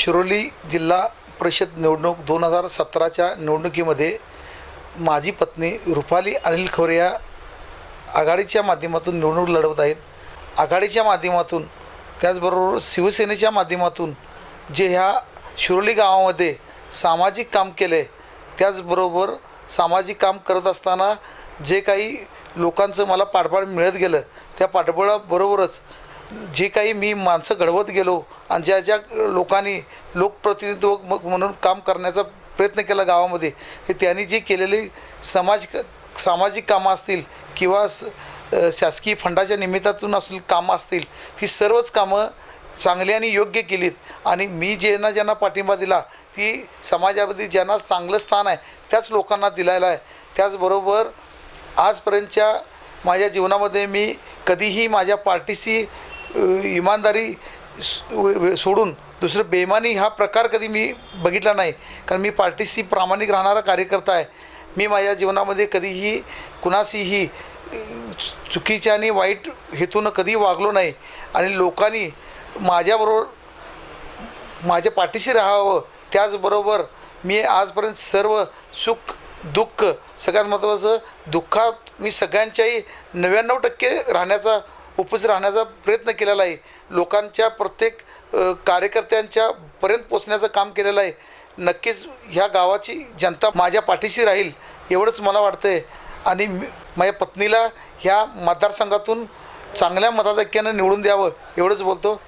शिरोली जिल्हा परिषद निवडणूक दोन हजार सतराच्या निवडणुकीमध्ये माझी पत्नी रुपाली अनिल खवरे या आघाडीच्या माध्यमातून निवडणूक लढवत आहेत. आघाडीच्या माध्यमातून त्याचबरोबर शिवसेनेच्या माध्यमातून जे ह्या शिरोली गावामध्ये सामाजिक काम केले त्याचबरोबर सामाजिक काम करत असताना जे काही लोकांचं मला पाठबळ मिळत गेलं त्या पाठबळाबरोबरच जे काही मी माणसं घडवत गेलो आणि ज्या ज्या लोकांनी लोकप्रतिनिधित्व म्हणून काम करण्याचा प्रयत्न केला गावामध्ये हे त्यांनी जे केलेली समाज सामाजिक कामं असतील किंवा स शासकीय फंडाच्या निमित्तातून असतील कामं असतील ती सर्वच कामं चांगली आणि योग्य केलीत. आणि मी ज्यांना ज्यांना पाठिंबा दिला ती समाजामध्ये ज्यांना चांगलं स्थान आहे त्याच लोकांना दिलेलं आहे. त्याचबरोबर आजपर्यंतच्या माझ्या जीवनामध्ये मी कधीही माझ्या पार्टीशी इमानदारी सोडून दुसरं बेमानी हा प्रकार कधी मी बघितला नाही. कारण मी पार्टीशी प्रामाणिक राहणारा कार्यकर्ता आहे. मी माझ्या जीवनामध्ये कधीही कुणाशीही चु- चुकीच्या आणि वाईट हेतूनं कधी वागलो नाही. आणि लोकांनी माझ्याबरोबर माझ्या पाठीशी राहावं त्याचबरोबर मी आजपर्यंत सर्व सुख दुःख सगळ्यात महत्त्वाचं दुःखात मी सगळ्यांच्याही नव्याण्णव टक्के राहण्याचा उपस्थित राहण्याचा प्रयत्न केलेला आहे. लोकांच्या प्रत्येक कार्यकर्त्यांच्या पर्यंत पोचण्याचं काम केलेलं आहे. नक्कीच ह्या गावाची जनता माझ्या पाठीशी राहील एवढंच मला वाटतं आहे आणि मी माझ्या पत्नीला ह्या मतदारसंघातून चांगल्या मताधिक्यानं निवडून द्यावं एवढंच बोलतो.